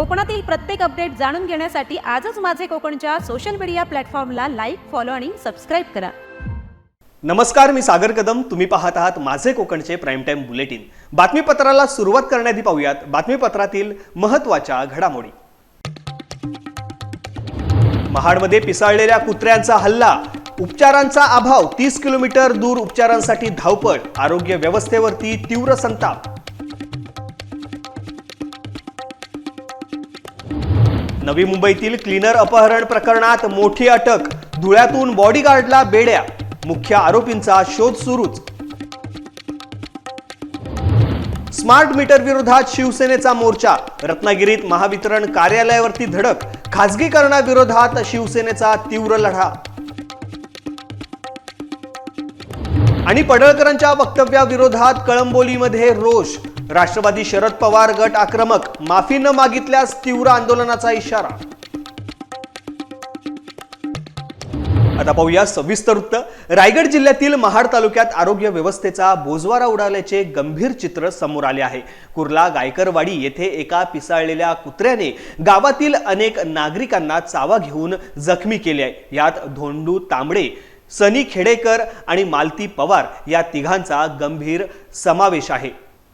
कोकणातील प्रत्येक अपडेट जाणून घेण्यासाठी आजच माझे कोकणच्या सोशल मीडिया प्लॅटफॉर्मला लाईक फॉलो आणि सबस्क्राईब करा. नमस्कार मी सागर कदम. तुम्ही पाहत आहात माझे कोकणचे प्राईम टाईम बुलेटिन बातमीपत्राला सुरुवात करण्याआधी पाहूयात. बातमीपत्रातील महत्त्वाच्या घडामोडी. महाडमध्ये पिसाळलेल्या कुत्र्यांचा हल्ला. उपचारांचा अभाव. तीस किलोमीटर दूर उपचारांसाठी धावपळ. आरोग्य व्यवस्थेवरती तीव्र संताप. नवी मुंबईतील क्लीनर अपहरण प्रकरणात मोठी अटक. धुळ्यातून बॉडीगार्डला बेड्या. मुख्य आरोपींचा शोध सुरूच. स्मार्ट मीटर विरोधात शिवसेनेचा मोर्चा. रत्नागिरीत महावितरण कार्यालयावरती धडक. खासगीकरणाविरोधात शिवसेनेचा तीव्र लढा. आणि पडळकरांच्या वक्तव्याविरोधात कळंबोलीमध्ये रोष. राष्ट्रवादी शरद पवार गट आक्रमक माफी न मागितल्यास तीव्र आंदोलनाचा इशारा. आता पाहूया सविस्तर वृत्त रायगड जिल्ह्यातील महाड तालुक्यात आरोग्य व्यवस्थेचा बोजवारा उडाल्याचे गंभीर चित्र समोर आले आहे. कुर्ला गायकरवाडी येथे एका पिसाळलेल्या कुत्र्याने गावातील अनेक नागरिकांना चावा घेऊन जखमी केले आहे. यात धोंडू तांबडे सनी खेडेकर आणि मालती पवार या तिघांचा गंभीर समावेश आहे.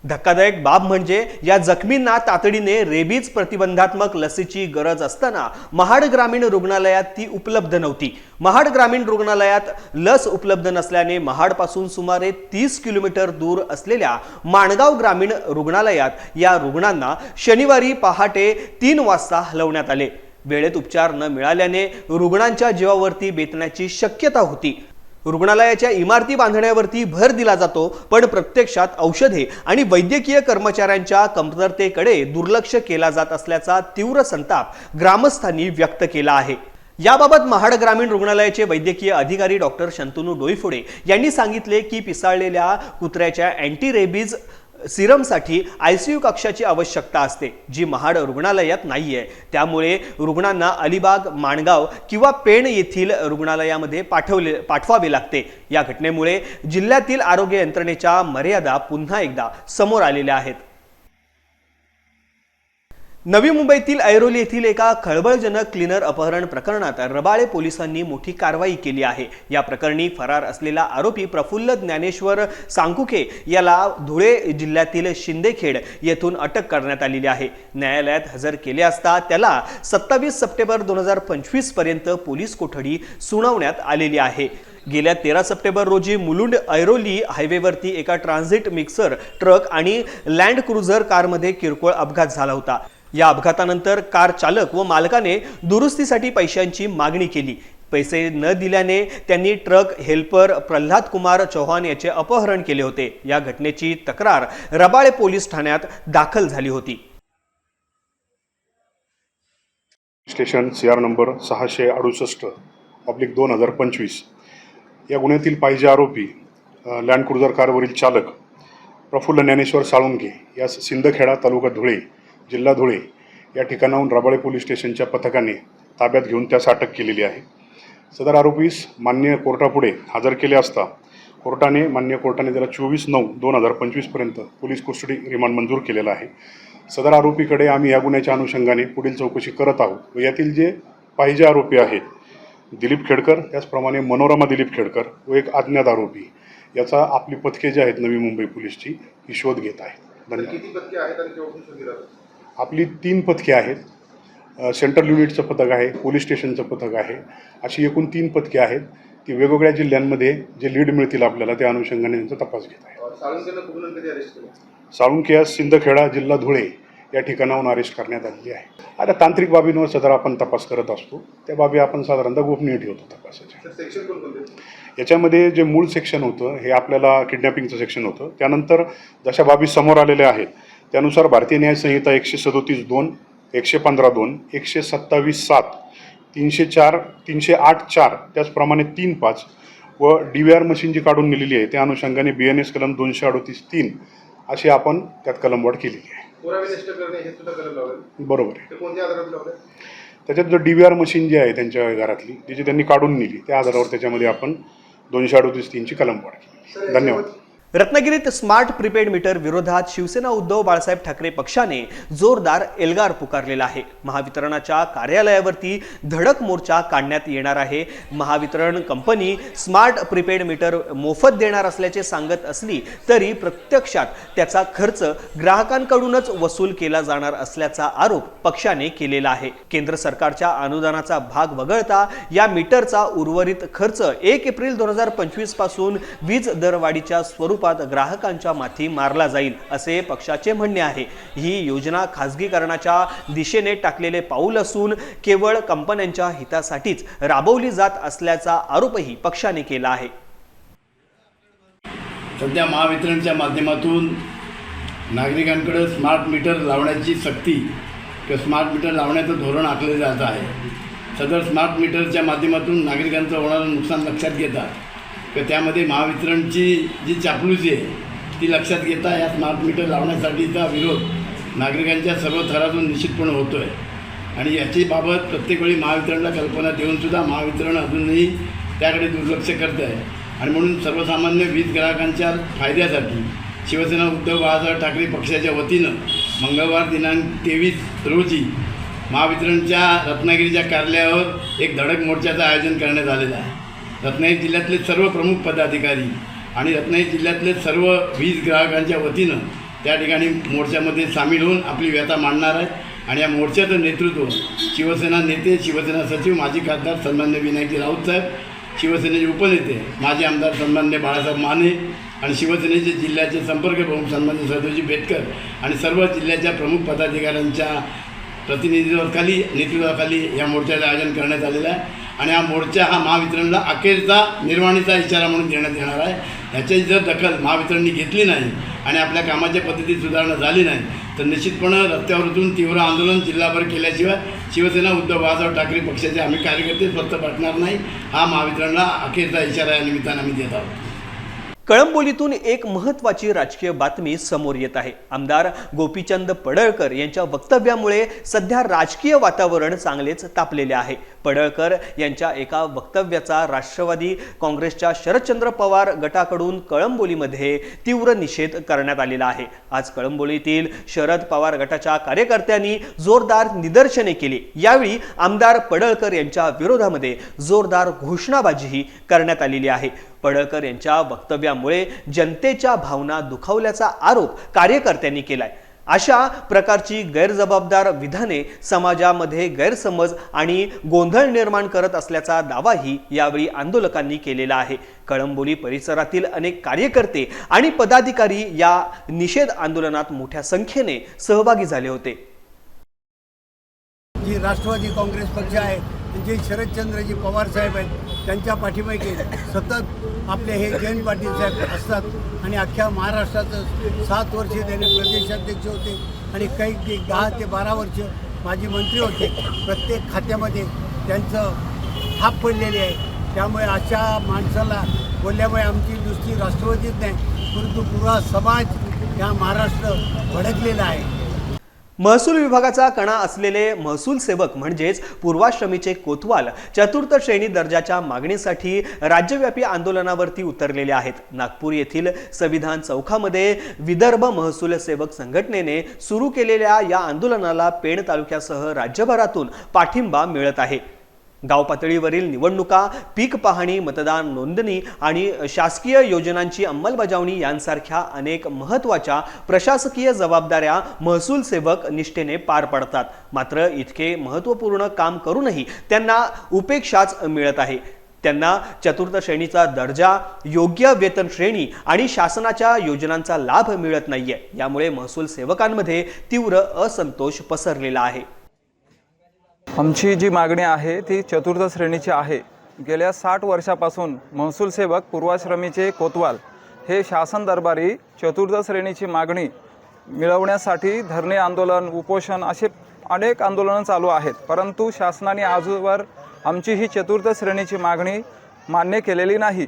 धक्कादायक बाब म्हणजे या जखमींना तातडीने रेबीज प्रतिबंधात्मक लसीची गरज असताना महाड ग्रामीण रुग्णालयात ती उपलब्ध नव्हती. महाड ग्रामीण रुग्णालयात लस उपलब्ध नसल्याने महाडपासून सुमारे तीस किलोमीटर दूर असलेल्या माणगाव ग्रामीण रुग्णालयात या रुग्णांना शनिवारी पहाटे तीन वाजता हलवण्यात आले. वेळेत उपचार न मिळाल्याने रुग्णांच्या जीवावरती बेतण्याची शक्यता होती. रुग्णालयाच्या इमारती बांधण्यावरती भर दिला जातो पण प्रत्यक्षात औषधे आणि वैद्यकीय कर्मचाऱ्यांच्या कमतरतेकडे दुर्लक्ष केला जात असल्याचा तीव्र संताप ग्रामस्थांनी व्यक्त केला आहे. याबाबत महाड ग्रामीण रुग्णालयाचे वैद्यकीय अधिकारी डॉक्टर शंतनू डोईफोडे यांनी सांगितले की पिसाळलेल्या कुत्र्याच्या अँटी रेबीज सिरमसाठी यू कक्षाची आवश्यकता असते जी महाड रुग्णालयात नाही आहे त्यामुळे रुग्णांना अलिबाग माणगाव किंवा पेण येथील रुग्णालयामध्ये पाठवले पाठवावे लागते. या घटनेमुळे जिल्ह्यातील आरोग्य यंत्रणेच्या मर्यादा पुन्हा एकदा समोर आलेल्या आहेत. नवी मुंबईतील ऐरोली येथील एका खळबळजनक क्लीनर अपहरण प्रकरणात रबाळे पोलिसांनी मोठी कारवाई केली आहे. या प्रकरणी फरार असलेला आरोपी प्रफुल्ल ज्ञानेश्वर सांकुखे याला धुळे जिल्ह्यातील शिंदेखेड येथून अटक करण्यात आलेली आहे. न्यायालयात हजर केले असता त्याला सत्तावीस सप्टेंबर दोन हजार पंचवीसपर्यंत पोलीस कोठडी सुनावण्यात आलेली आहे. गेल्या तेरा सप्टेंबर रोजी मुलुंड ऐरोली हायवेवरती एका ट्रान्झिट मिक्सर ट्रक आणि लँड क्रुझर कारमध्ये किरकोळ अपघात झाला होता. या अपघातानंतर कार चालक व मालकाने दुरुस्तीसाठी पैशांची मागणी केली. पैसे न दिल्याने त्यांनी ट्रक हेल्पर प्रल्हाद कुमार चौहान याचे अपहरण केले होते. या घटनेची तक्रार रबाळे पोलीस ठाण्यात दाखल झाली होती. स्टेशन सी आर नंबर सहाशे अडुसष्ट ऑब्लिक दोन हजार पंचवीस. या गुन्ह्यातील पाहिजे आरोपी लँड क्रुझर कारवरील चालक प्रफुल्ल ज्ञानेश्वर साळुंके यास सिंदखेडा तालुका धुळे जिल्हा धुळे या ठिकाणाहून रबाळे पोलीस स्टेशनच्या पथकाने ताब्यात घेऊन त्यास अटक केलेली आहे. सदर आरोपीस मान्य कोर्टापुढे हजर केले असता कोर्टाने मान्य कोर्टाने त्याला चोवीस नऊ दोन हजार पंचवीसपर्यंत पोलीस कस्टडी रिमांड मंजूर केलेला आहे. सदर आरोपीकडे आम्ही या गुन्ह्याच्या अनुषंगाने पुढील चौकशी करत आहोत व यातील जे पाहिजे आरोपी आहेत दिलीप खेडकर त्याचप्रमाणे मनोरमा दिलीप खेडकर व एक अज्ञात आरोपी याचा आपली पथके जी आहेत नवी मुंबई पोलीसची ही शोध घेत आहेत. धन्यवाद. आपली तीन पथके आहेत. सेंट्रल युनिटचं पथक आहे पोलीस स्टेशनचं पथक आहे. अशी एकूण तीन पथके आहेत ती वेगवेगळ्या जिल्ह्यांमध्ये जे लीड मिळतील आपल्याला त्या अनुषंगाने त्यांचा तपास घेत आहे. साळुंके सिंदखेडा जिल्हा धुळे या ठिकाणाहून अरेस्ट करण्यात आलेली आहे. आता तांत्रिक बाबींवर सदर आपण तपास करत असतो. त्या बाबी आपण साधारणतः गोपनीय ठेवतो तपासाच्या. याच्यामध्ये जे मूळ सेक्शन होतं हे आपल्याला किडनॅपिंगचं सेक्शन होतं. त्यानंतर जशा बाबी समोर आलेल्या आहेत त्यानुसार भारतीय न्याय संहिता एकशे सदोतीस दोन एकशे पंधरा दोन एकशे सत्तावीस सात तीनशे चार तीनशे आठ चार त्याचप्रमाणे तीन पाच व डी व्ही आर मशीन जी काढून नेलेली आहे त्या अनुषंगाने बी एन एस कलम दोनशे अडोतीस तीन अशी आपण त्यात कलमवाढ केलेली आहे. बरोबर आहे. त्याच्यात जो डी व्ही आर मशीन जी आहे त्यांच्या घरातली ती जी त्यांनी काढून नेली त्या आधारावर त्याच्यामध्ये आपण दोनशे अडोतीस तीनची कलम वाढ केली धन्यवाद. रत्नागिरीत स्मार्ट प्रीपेड मीटर विरोधात शिवसेना उद्धव बाळासाहेब ठाकरे पक्षाने जोरदार एल्गार पुकारलेला आहे. महावितरणाच्या कार्यालयावरती धडक मोर्चा काढण्यात येणार आहे. Mahavitaran company smart prepaid meter मोफत देणार असल्याचे सांगत असली तरी प्रत्यक्षात त्याचा खर्च ग्राहकांकडूनच वसूल केला जाणार असल्याचा आरोप पक्षाने केलेला आहे. केंद्र सरकारच्या अनुदानाचा भाग वगळता या मीटरचा उर्वरित खर्च एक एप्रिल दोन हजार पंचवीसपासून वीज दरवाढीच्या स्वरूपात ग्राहकांच्या माथी मारला जाईल असे पक्षाचे म्हणणे आहे. ही योजना खासगीकरणाच्या दिशेने टाकलेले पाऊल असून केवळ कंपन्यांच्या हितासाठीच राबवली जात असल्याचा आरोपही पक्षाने केला आहे. सध्या महावितरणच्या माध्यमातून नागरिकांकडे स्मार्ट मीटर लावण्याची सक्ती किंवा स्मार्ट मीटर लावण्याचं धोरण आखलं जात आहे. सदर स्मार्ट मीटरच्या माध्यमातून नागरिकांचं होणारं नुकसान लक्षात घेतात. तर त्यामध्ये महावितरणची जी चापलूसी आहे ती लक्षात घेता या स्मार्ट मीटर लावण्यासाठीचा विरोध नागरिकांच्या सर्व थरातून निश्चितपणे होतो आहे आणि याची बाबत प्रत्येक वेळी महावितरणला कल्पना देऊनसुद्धा महावितरण अजूनही त्याकडे दुर्लक्ष करत आहे. आणि म्हणून सर्वसामान्य वीज ग्राहकांच्या फायद्यासाठी शिवसेना उद्धव बाळासाहेब ठाकरे पक्षाच्या वतीनं मंगळवार दिनांक तेवीस रोजी महावितरणच्या रत्नागिरीच्या कार्यालयावर एक धडक मोर्चाचं आयोजन करण्यात आलेलं आहे. रत्नागिरी जिल्ह्यातले सर्व प्रमुख पदाधिकारी आणि रत्नागिरी जिल्ह्यातले सर्व वीज ग्राहकांच्या वतीनं त्या ठिकाणी मोर्चामध्ये सामील होऊन आपली व्यथा मांडणार आहेत. आणि या मोर्चाचं नेतृत्व शिवसेना नेते शिवसेना सचिव माजी खासदार सन्मान्य विनायकजी राऊत साहेब शिवसेनेचे उपनेते माजी आमदार सन्मान्य बाळासाहेब माने आणि शिवसेनेचे जिल्ह्याचे संपर्क प्रमुख सन्मान्य सदोजी बेटकर आणि सर्व जिल्ह्याच्या प्रमुख पदाधिकाऱ्यांच्या प्रतिनिधित्वाखाली नेतृत्वाखाली या मोर्चाचं आयोजन करण्यात आलेलं आहे. आणि हा मोर्चा हा महावितरणला अखेरचा निर्वाणीचा इशारा म्हणून देण्यात येणार आहे. ह्याची जर दखल महावितरणनी घेतली नाही आणि आपल्या कामाच्या पद्धतीत सुधारणा झाली नाही तर निश्चितपणे रस्त्यावर उतरून तीव्र आंदोलन जिल्हाभर केल्याशिवाय शिवसेना उद्धव बाळासाहेब ठाकरे पक्षाचे आम्ही कार्यकर्ते स्वस्त पाठणार नाही. हा महावितरणला अखेरचा इशारा या निमित्तानं आम्ही देत आहोत. कळंबोलीतून एक महत्वाची राजकीय बातमी समोर येत आहे. आमदार गोपीचंद पडळकर यांच्या वक्तव्यामुळे सध्या राजकीय वातावरण चांगलेच तापलेले आहे. पडळकर यांच्या एका वक्तव्याचा राष्ट्रवादी काँग्रेसच्या शरदचंद्र पवार गटाकडून कळंबोलीमध्ये तीव्र निषेध करण्यात आलेला आहे. आज कळंबोलीतील शरद पवार गटाच्या कार्यकर्त्यांनी जोरदार निदर्शने केली. यावेळी आमदार पडळकर यांच्या विरोधामध्ये जोरदार घोषणाबाजीही करण्यात आलेली आहे. पडळकर यांच्या वक्तव्यामुळे जनतेच्या भावना दुखावल्याचा आरोप कार्यकर्त्यांनी केलाय. अशा प्रकारची गैरजबाबदार विधाने समाजामध्ये गैरसमज आणि गोंधळ निर्माण करत असल्याचा दावाही यावेळी आंदोलकांनी केलेला आहे. कळंबोली परिसरातील अनेक कार्यकर्ते आणि पदाधिकारी या निषेध आंदोलनात मोठ्या संख्येने सहभागी झाले होते. जी राष्ट्रवादी काँग्रेस पक्ष आहे जे शरदचंद्रजी पवार साहेब आहेत त्यांच्या पाठीमागे सतत आपले हे जयंत पाटील साहेब असतात. आणि अख्ख्या महाराष्ट्राचं सात वर्ष त्यांनी प्रदेशाध्यक्ष होते. आणि काही ते दहा ते बारा वर्ष माजी मंत्री होते. प्रत्येक खात्यामध्ये त्यांचं थाप पडलेली आहे. त्यामुळे अशा माणसाला बोलल्यामुळे आमची दृष्टी राष्ट्रवादीच नाही परंतु पुरा समाज ह्या महाराष्ट्र भडकलेला आहे. महसूल विभागाचा कणा असलेले महसूल सेवक म्हणजेच पूर्वाश्रमीचे कोतवाल चतुर्थ श्रेणी दर्जाच्या मागणीसाठी राज्यव्यापी आंदोलनावरती उतरलेले आहेत. नागपूर येथील संविधान चौकामध्ये विदर्भ महसूल सेवक संघटनेने सुरू केलेल्या या आंदोलनाला पेण तालुक्यासह राज्यभरातून पाठिंबा मिळत आहे. गाव पातळीवरील निवडणुका पीक पाहणी मतदान नोंदणी आणि शासकीय योजनांची अंमलबजावणी यांसारख्या अनेक महत्त्वाच्या प्रशासकीय जबाबदाऱ्या महसूल सेवक निष्ठेने पार पडतात. मात्र इतके महत्त्वपूर्ण काम करूनही त्यांना उपेक्षाच मिळत आहे. त्यांना चतुर्थ श्रेणीचा दर्जा योग्य वेतन श्रेणी आणि शासनाच्या योजनांचा लाभ मिळत नाहीये. यामुळे महसूल सेवकांमध्ये तीव्र असंतोष पसरलेला आहे. आमची जी मागणी आहे ती चतुर्थ श्रेणीची आहे. गेल्या साठ वर्षापासून महसूल सेवक पूर्वाश्रमीचे कोतवाल हे शासन दरबारी चतुर्थ श्रेणीची मागणी मिळवण्यासाठी धरणे आंदोलन उपोषण असे अनेक आंदोलनं चालू आहेत. परंतु शासनाने आजवर आमची ही चतुर्थ श्रेणीची मागणी मान्य केलेली नाही.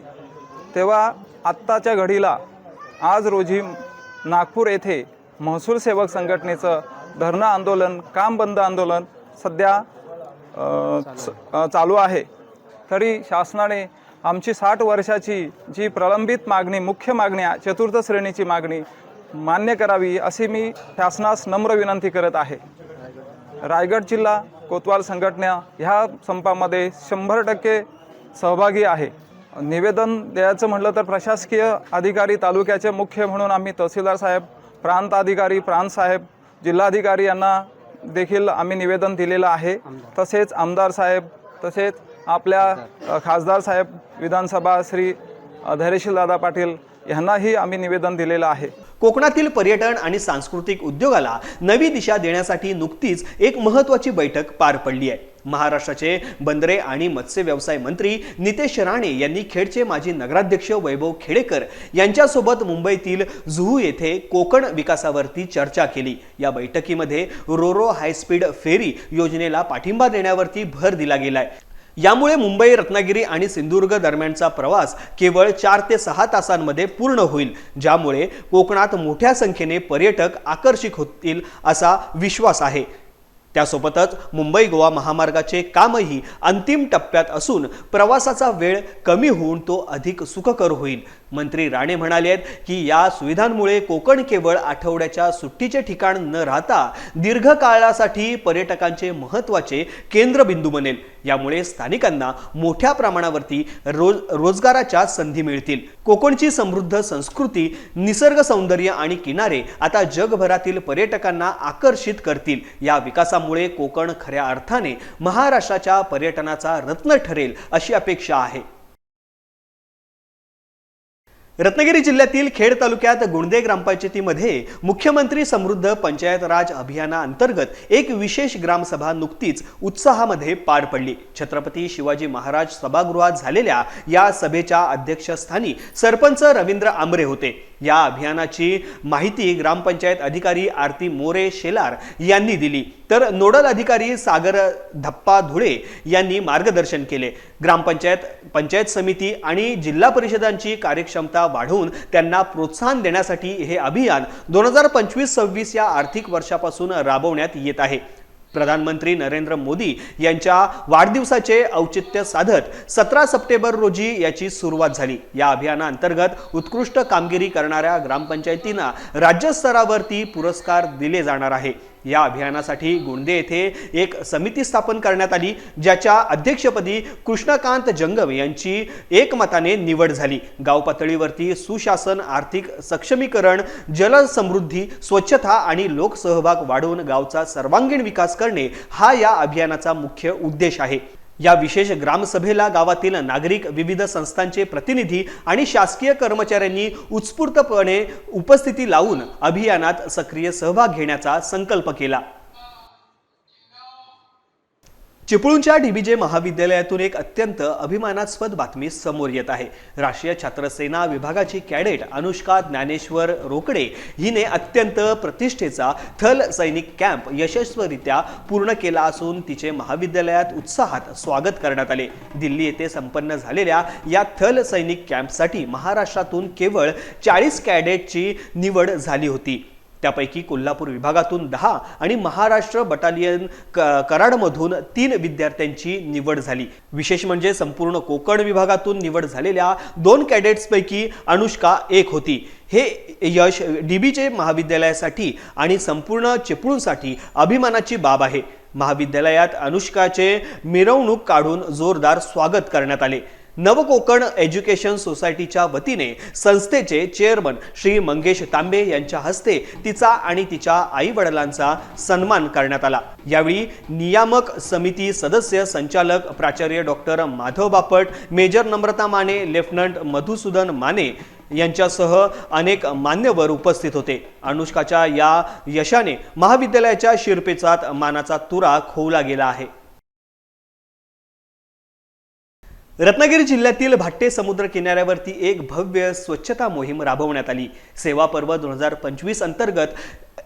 तेव्हा आत्ताच्या घडीला आज रोजी नागपूर येथे महसूल सेवक संघटनेचं धरणं आंदोलन काम बंद आंदोलन सध्या चालू आहे. तरी शासनाने आमची साठ वर्षाची जी प्रलंबित मागणी मुख्य मागणी चतुर्थ श्रेणीची मागणी मान्य करावी अशी मी शासनास नम्र विनंती करत आहे. रायगड जिल्हा कोतवाल संघटना ह्या संपामध्ये शंभर टक्के सहभागी आहे. निवेदन द्यायचं म्हटलं तर प्रशासकीय अधिकारी तालुक्याचे मुख्य म्हणून आम्ही तहसीलदार साहेब प्रांत अधिकारी प्रांत साहेब जिल्हाधिकारी यांना देखील आम्ही निवेदन दिलेलं आहे. तसेच आमदार साहेब तसेच आपल्या खासदार साहेब विधानसभा श्री दादा पाटील यांनाही आम्ही निवेदन दिलेलं आहे. कोकणातील पर्यटन आणि सांस्कृतिक उद्योगाला नवी दिशा देण्यासाठी नुकतीच एक महत्त्वाची बैठक पार पडली आहे. महाराष्ट्राचे बंदरे आणि मत्स्य व्यवसाय मंत्री नितेश राणे यांनी खेडचे माजी नगराध्यक्ष वैभव खेडेकर यांच्यासोबत मुंबईतील जुहू येथे कोकण विकासावरती चर्चा केली. या बैठकीमध्ये रोरो हायस्पीड फेरी योजनेला पाठिंबा देण्यावरती भर दिला गेलाय. यामुळे मुंबई रत्नागिरी आणि सिंधुदुर्ग दरम्यानचा प्रवास केवळ चार ते सहा तासांमध्ये पूर्ण होईल ज्यामुळे कोकणात मोठ्या संख्येने पर्यटक आकर्षित होतील असा विश्वास आहे. त्यासोबतच मुंबई गोवा महामार्गाचे कामही अंतिम टप्प्यात असून प्रवासाचा वेळ कमी होऊन तो अधिक सुखकर होईल. मंत्री राणे म्हणाले आहेत की या सुविधांमुळे कोकण केवळ आठवड्याच्या सुट्टीचे ठिकाण न राहता दीर्घकाळासाठी पर्यटकांचे महत्त्वाचे केंद्रबिंदू बनेल. यामुळे स्थानिकांना मोठ्या प्रमाणावरती रोज रोजगाराच्या संधी मिळतील. कोकणची समृद्ध संस्कृती निसर्ग सौंदर्य आणि किनारे आता जगभरातील पर्यटकांना आकर्षित करतील. या विकासामुळे कोकण खऱ्या अर्थाने महाराष्ट्राच्या पर्यटनाचा रत्न ठरेल अशी अपेक्षा आहे. रत्नागिरी जिल्ह्यातील खेड तालुक्यात गुंडे ग्रामपंचायतीमध्ये मुख्यमंत्री समृद्ध पंचायत राज अभियानाअंतर्गत एक विशेष ग्रामसभा नुकतीच उत्साहामध्ये पार पडली. छत्रपती शिवाजी महाराज सभागृहात झालेल्या या सभेच्या अध्यक्षस्थानी सरपंच रवींद्र आमरे होते. या अभियानाची माहिती ग्रामपंचायत अधिकारी आरती मोरे शेलार यांनी दिली. तर नोडल अधिकारी सागर धप्पा धुळे यांनी मार्गदर्शन केले. ग्रामपंचायत पंचायत समिती आणि जिल्हा परिषदांची कार्यक्षमता वाढवून त्यांना प्रोत्साहन देण्यासाठी हे अभियान दोन हजार पंचवीस सव्वीस या आर्थिक वर्षापासून राबवण्यात येत आहे. प्रधानमंत्री नरेंद्र मोदी यांच्या वाढदिवसाचे औचित्य साधत सतरा सप्टेंबर रोजी याची सुरुवात झाली. या अभियानाअंतर्गत उत्कृष्ट कामगिरी करणाऱ्या ग्रामपंचायतींना राज्यस्तरावरती पुरस्कार दिले जाणार आहे. या अभियानासाठी गोंदे येथे एक समिती स्थापन करण्यात आली ज्याच्या अध्यक्षपदी कृष्णकांत जंगम यांची एकमताने निवड झाली. गाव पातळीवरती सुशासन आर्थिक सक्षमीकरण जलसमृद्धी स्वच्छता आणि लोकसहभाग वाढवून गावचा सर्वांगीण विकास करणे हा या अभियानाचा मुख्य उद्देश आहे. या विशेष ग्रामसभेला गावातील नागरिक विविध संस्थांचे प्रतिनिधी आणि शासकीय कर्मचाऱ्यांनी उत्स्फूर्तपणे उपस्थिती लावून अभियानात सक्रिय सहभाग घेण्याचा संकल्प केला. चिपळूणच्या डीबीजे महाविद्यालयातून एक अत्यंत अभिमानास्पद बातमी समोर येत आहे. राष्ट्रीय छात्रसेना विभागाची कॅडेट अनुष्का ज्ञानेश्वर रोकडे हिने अत्यंत प्रतिष्ठेचा थल सैनिक कॅम्प यशस्वीरित्या पूर्ण केला असून तिचे महाविद्यालयात उत्साहात स्वागत करण्यात आले. दिल्ली येथे संपन्न झालेल्या या थल सैनिक कॅम्पसाठी महाराष्ट्रातून केवळ चाळीस कॅडेटची निवड झाली होती. त्यापैकी कोल्हापूर विभागातून दहा आणि महाराष्ट्र बटालियन क कराडमधून तीन विद्यार्थ्यांची निवड झाली. विशेष म्हणजे संपूर्ण कोकण विभागातून निवड झालेल्या दोन कॅडेट्सपैकी अनुष्का एक होती. हे यश डीबीचे महाविद्यालयासाठी आणि संपूर्ण चिपळूणसाठी अभिमानाची बाब आहे. महाविद्यालयात अनुष्काचे मिरवणूक काढून जोरदार स्वागत करण्यात आले. नवकोकण एज्युकेशन सोसायटीच्या वतीने संस्थेचे चेअरमन श्री मंगेश तांबे यांच्या हस्ते तिचा आणि तिच्या आई वडिलांचा सन्मान करण्यात आला. यावेळी नियामक समिती सदस्य संचालक प्राचार्य doctor Madhav Bapat major Namrata Mane lieutenant Madhusudan Mane यांच्यासह अनेक मान्यवर उपस्थित होते. अनुष्काच्या या यशाने महाविद्यालयाच्या शिरपेचात मानाचा तुरा खोवला गेला आहे. रत्नागिरी जिल्ह्यातील भाट्टे समुद्र किनाऱ्यावरती एक भव्य स्वच्छता मोहीम राबवण्यात आली. सेवा पर्व दोन हजार पंचवीस अंतर्गत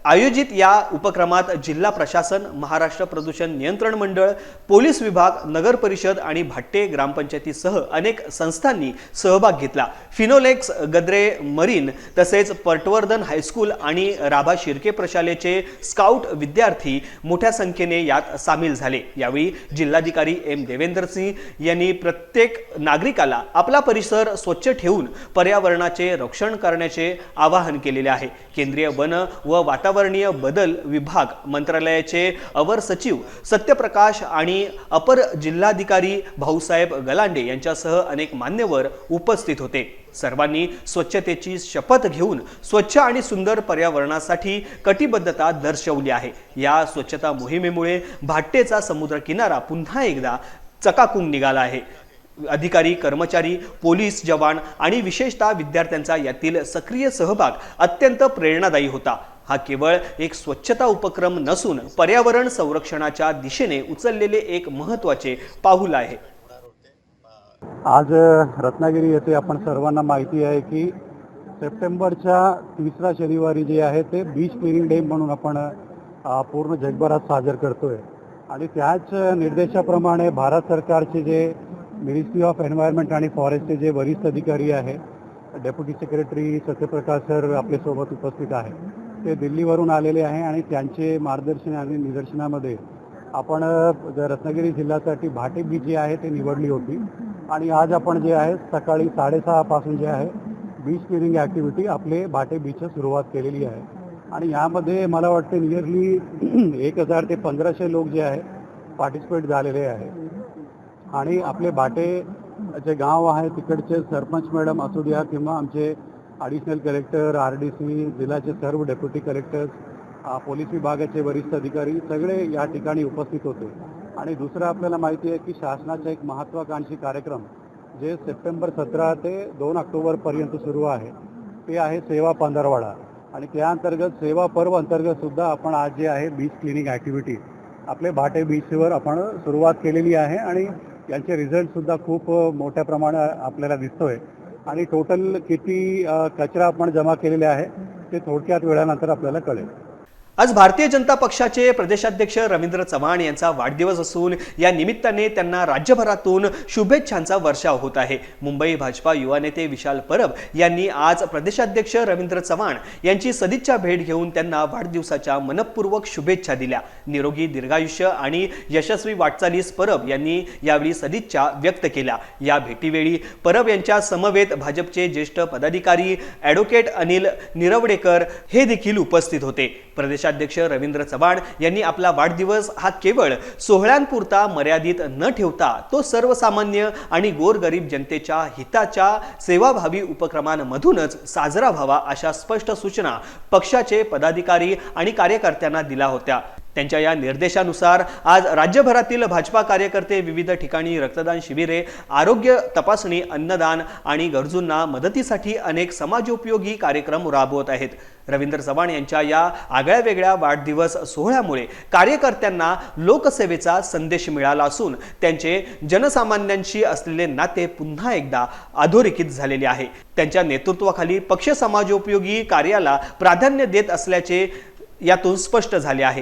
आयोजित या उपक्रमात जिल्हा प्रशासन महाराष्ट्र प्रदूषण नियंत्रण मंडळ पोलीस विभाग नगर परिषद आणि भाट्टे ग्रामपंचायतीसह अनेक संस्थांनी सहभाग घेतला. फिनोलेक्स गद्रे मरीन तसेच पटवर्धन हायस्कूल आणि राभा शिर्के प्रशालेचे स्काउट विद्यार्थी मोठ्या संख्येने यात सामील झाले. यावेळी जिल्हाधिकारी एम देवेंद्र सिंह यांनी प्रत्येक नागरिकाला आपला परिसर स्वच्छ ठेवून पर्यावरणाचे रक्षण करण्याचे आवाहन केलेले आहे. केंद्रीय वन व वातावरणीय बदल विभाग मंत्रालयाचे अवर सचिव सत्यप्रकाश आणि अपर जिल्हाधिकारी भाऊसाहेब गलांडे यांच्यासह अनेक मान्यवर उपस्थित होते. सर्वांनी स्वच्छतेची शपथ घेऊन स्वच्छ आणि सुंदर पर्यावरणासाठी कटिबद्धता दर्शवली आहे. या स्वच्छता मोहिमेमुळे भाट्टेचा समुद्र किनारा पुन्हा एकदा चकाकून निघाला आहे. अधिकारी कर्मचारी पोलीस जवान आणि विशेषतः विद्यार्थ्यांचा यातील सक्रिय सहभाग अत्यंत प्रेरणादायी होता. हा केवळ एक स्वच्छता उपक्रम नसून पर्यावरण संरक्षणाच्या दिशेने उचललेले एक महत्त्वाचे पाऊल आहे. आज रत्नागिरी येथे आपण सर्वांना माहिती आहे की सप्टेंबरच्या तिसरा शनिवारी जे आहे ते बीच क्लिनिंग डे म्हणून आपण पूर्ण जगभरात साजर करतोय. आणि त्याच निर्देशाप्रमाणे भारत सरकारचे जे मिनिस्ट्री ऑफ एन्व्हायरमेंट आणि फॉरेस्टचे जे वरिष्ठ अधिकारी आहे डेप्युटी सेक्रेटरी सत्यप्रकाश सर आपल्यासोबत उपस्थित आहे ते दिल्लीवरून आलेले आहे आणि त्यांचे मार्गदर्शन आणि निदर्शनामध्ये आपण रत्नागिरी जिल्ह्यासाठी भाटे बीच जे आहे ते निवडली होती. आणि आज आपण जे आहे सकाळी साडेसहापासून जे आहे बीच क्लिनिंग ॲक्टिव्हिटी आपले भाटे बीच सुरुवात केलेली आहे. आणि यामध्ये मला वाटते नियरली एक हजार ते पंधराशे लोक जे आहे पार्टिसिपेट झालेले आहे. आणि आपले भाटे जे गाव आहे तिकडचे सरपंच मॅडम असू द्या किंवा आमचे additional collector R D C जिल्ह्याचे सर्व डेप्युटी कलेक्टर्स पोलीस विभागाचे वरिष्ठ अधिकारी सगळे या ठिकाणी उपस्थित होते. आणि दुसरं आपल्याला माहिती आहे की शासनाचा एक महत्त्वाकांक्षी कार्यक्रम जे सप्टेंबर सतरा ते दोन ऑक्टोबरपर्यंत सुरू आहे. ते आहे सेवा पंधरवाडा. आणि त्या अंतर्गत सेवा पर्व अंतर्गत सुद्धा आपण आज जे आहे बीच क्लिनिंग ॲक्टिव्हिटी आपले भाटे बीचवर आपण सुरुवात केलेली आहे आणि यांचे रिझल्ट सुद्धा खूप मोठ्या प्रमाणात आपल्याला दिसतोय. आणि टोटल किती कचरा आपण जमा केलेले आहे ते थोडक्यात वेळानंतर आपल्याला कळेल. आज भारतीय जनता पक्षाचे प्रदेशाध्यक्ष रवींद्र चव्हाण यांचा वाढदिवस असून या निमित्ताने त्यांना राज्यभरातून शुभेच्छांचा वर्षाव होत आहे. मुंबई भाजपा युवा नेते विशाल परब यांनी आज प्रदेशाध्यक्ष रवींद्र चव्हाण यांची सदिच्छा भेट घेऊन त्यांना वाढदिवसाच्या मनपूर्वक शुभेच्छा दिल्या. निरोगी दीर्घायुष्य आणि यशस्वी वाटचालीस परब यांनी यावेळी सदिच्छा व्यक्त केल्या. या भेटीवेळी परब यांच्या समवेत भाजपचे ज्येष्ठ पदाधिकारी ॲडव्होकेट अनिल निरवडेकर हे देखील उपस्थित होते. प्रदेश प्रदेशाध्यक्ष रवींद्र चव्हाण यांनी आपला वाढदिवस हा केवळ सोहळ्यांपुरता मर्यादित न ठेवता तो सर्वसामान्य आणि गोरगरीब जनतेच्या हिताच्या सेवाभावी उपक्रमांमधूनच साजरा व्हावा अशा स्पष्ट सूचना पक्षाचे पदाधिकारी आणि कार्यकर्त्यांना दिल्या होत्या. त्यांच्या या निर्देशानुसार आज राज्यभरातील भाजपा कार्यकर्ते विविध ठिकाणी रक्तदान शिबिरे आरोग्य तपासणी अन्नदान आणि गरजूंना मदतीसाठी अनेक समाजोपयोगी कार्यक्रम राबवत आहेत. रवींद्र चव्हाण यांच्या या आगळ्या वेगळ्या वाढदिवस सोहळ्यामुळे कार्यकर्त्यांना लोकसेवेचा संदेश मिळाला असून त्यांचे जनसामान्यांशी असलेले नाते पुन्हा एकदा अधोरेखित झालेले आहे. त्यांच्या नेतृत्वाखाली पक्ष समाजोपयोगी कार्याला प्राधान्य देत असल्याचे यातून स्पष्ट झाले आहे.